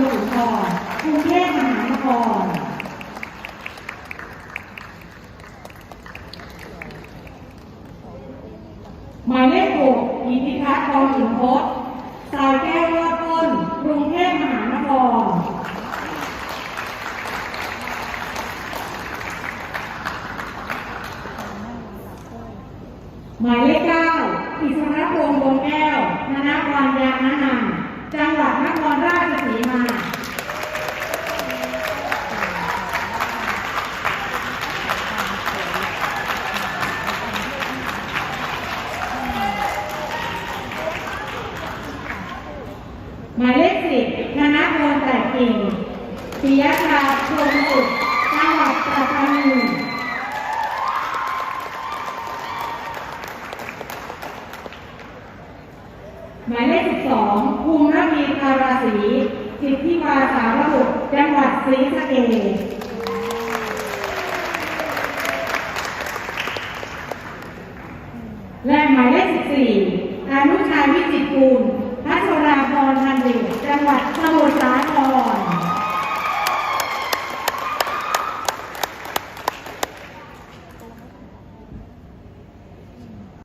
งสุนทรกรุงเทพมหานครหมายเลขหกอิทธิพัฒน์ทองอินพจน์สายแก้วรอดต้นกรุงเทพมหานครหมายเลขเก้าอิสรพงษ์วงแก้วธนวันยานนันท์จังหวัดนคร ราชสีมาหมายเลขสิบธนพลแต่กิ่งปิยชาพรหมสุขจังหวัดปัตตานีหมายเลขสิบสองภูมิระพีคาราศี สิทธิวาสารบุตรจังหวัดศรีสะเกษและหมายเลขสิบสี่อนุชาวิจิตรกูล